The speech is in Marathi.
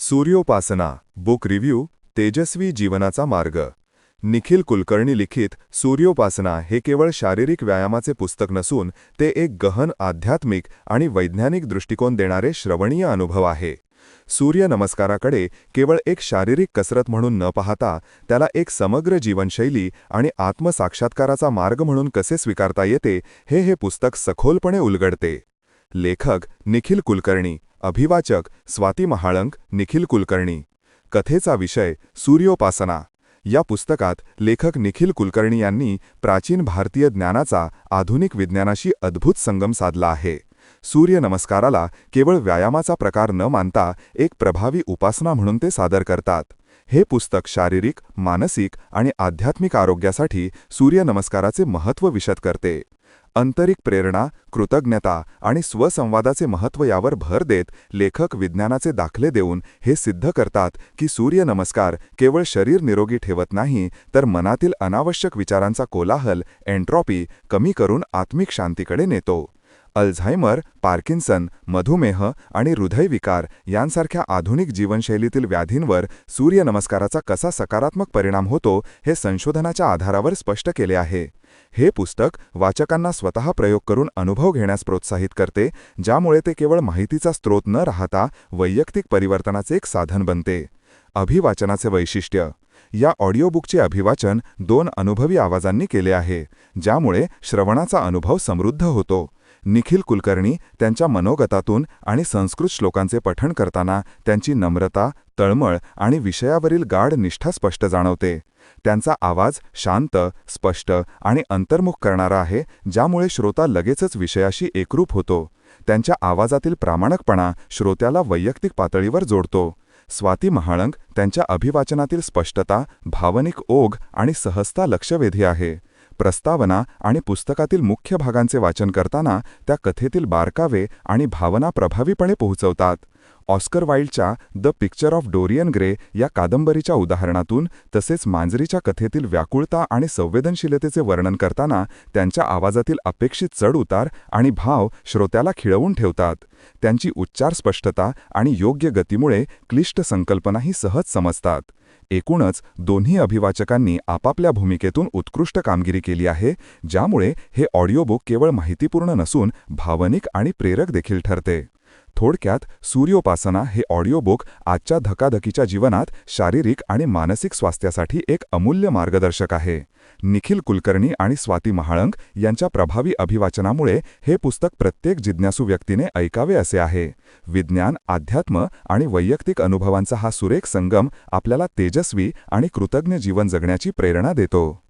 सूर्योपासना बुक रिव्ह्यू तेजस्वी जीवनाचा मार्ग. निखिल कुलकर्णी लिखित सूर्योपासना हे केवळ शारीरिक व्यायामाचे पुस्तक नसून ते एक गहन आध्यात्मिक आणि वैज्ञानिक दृष्टिकोन देणारे श्रवणीय अनुभव आहे. सूर्यनमस्काराकडे केवळ एक शारीरिक कसरत म्हणून न पाहता त्याला एक समग्र जीवनशैली आणि आत्मसाक्षात्काराचा मार्ग म्हणून कसे स्वीकारता येते हे हे पुस्तक सखोलपणे उलगडते. लेखक निखिल कुलकर्णी अभिवाचक स्वाती महाळंक निखिल कुलकर्णी. कथेचा विषय सूर्योपासना. या पुस्तकात लेखक निखिल कुलकर्णी यांनी प्राचीन भारतीय ज्ञानाचा आधुनिक विज्ञानाशी अद्भुत संगम साधला आहे. सूर्यनमस्काराला केवळ व्यायामाचा प्रकार न मानता एक प्रभावी उपासना म्हणून ते सादर करतात. हे पुस्तक शारीरिक मानसिक आणि आध्यात्मिक आरोग्यासाठी सूर्यनमस्काराचे महत्त्व विशद करते. आंतरिक प्रेरणा कृतज्ञता आणि स्वसंवादाचे महत्त्व यावर भर देत लेखक विज्ञानाचे दाखले देऊन हे सिद्ध करतात की सूर्यनमस्कार केवळ शरीर निरोगी ठेवत नाही तर मनातील अनावश्यक विचारांचा कोलाहल एन्ट्रॉपी कमी करून आत्मिक शांतीकडे नेतो. अल्झायमर पार्किन्सन मधुमेह आणि हृदयविकार यांसारख्या आधुनिक जीवनशैलीतील व्याधींवर सूर्यनमस्काराचा कसा सकारात्मक परिणाम होतो हे संशोधनाच्या आधारावर स्पष्ट केले आहे. हे पुस्तक वाचकांना स्वतः प्रयोग करून अनुभव घेण्यास प्रोत्साहित करते ज्यामुळे ते केवळ माहितीचा स्रोत न राहता वैयक्तिक परिवर्तनाचे एक साधन बनते. अभिवाचनाचे वैशिष्ट्य. या ऑडिओबुकचे अभिवाचन दोन अनुभवी आवाजांनी केले आहे ज्यामुळे श्रवणाचा अनुभव समृद्ध होतो. निखिल कुलकर्णी त्यांच्या मनोगतातून आणि संस्कृत श्लोकांचे पठण करताना त्यांची नम्रता तळमळ आणि विषयावरील गाढ निष्ठा स्पष्ट जाणवते. त्यांचा आवाज शांत स्पष्ट आणि अंतर्मुख करणारा आहे ज्यामुळे श्रोता लगेचच विषयाशी एकरूप होतो. त्यांच्या आवाजातील प्रामाणिकपणा श्रोत्याला वैयक्तिक पातळीवर जोडतो. स्वाती महाळंक त्यांच्या अभिवाचनातील स्पष्टता भावनिक ओघ आणि सहजता लक्षवेधी आहे. प्रस्तावना आणि पुस्तकातील मुख्य भागांचे वाचन करताना त्या कथेतील बारकावे आणि भावना प्रभावीपणे पोहोचवतात. Oscar वाईल्डच्या the picture of Dorian Gray या कादंबरीच्या उदाहरणातून तसेच मांजरीच्या कथेतील व्याकुळता आणि संवेदनशीलतेचे वर्णन करताना त्यांच्या आवाजातील अपेक्षित चढउतार आणि भाव श्रोत्याला खिळवून ठेवतात. त्यांची उच्चार स्पष्टता आणि योग्य गतीमुळे क्लिष्ट संकल्पनाही सहज समजतात. एकूणच दोन्ही अभिवाचकांनी आपापल्या भूमिकेतून उत्कृष्ट कामगिरी केली आहे ज्यामुळे हे ऑडिओबुक केवळ माहितीपूर्ण नसून भावनिक आणि प्रेरक देखील ठरते. थोडक्यात सूर्योपासना हे ऑडिओबुक आजच्या धकाधकीच्या जीवनात शारीरिक आणि मानसिक स्वास्थ्यासाठी एक अमूल्य मार्गदर्शक आहे. निखिल कुलकर्णी आणि स्वाती महाळंक यांच्या प्रभावी अभिवाचनामुळे हे पुस्तक प्रत्येक जिज्ञासू व्यक्तीने ऐकावे असे आहे. विज्ञान अध्यात्म आणि वैयक्तिक अनुभवांचा हा सुरेख संगम आपल्याला तेजस्वी आणि कृतज्ञ जीवन जगण्याची प्रेरणा देतो.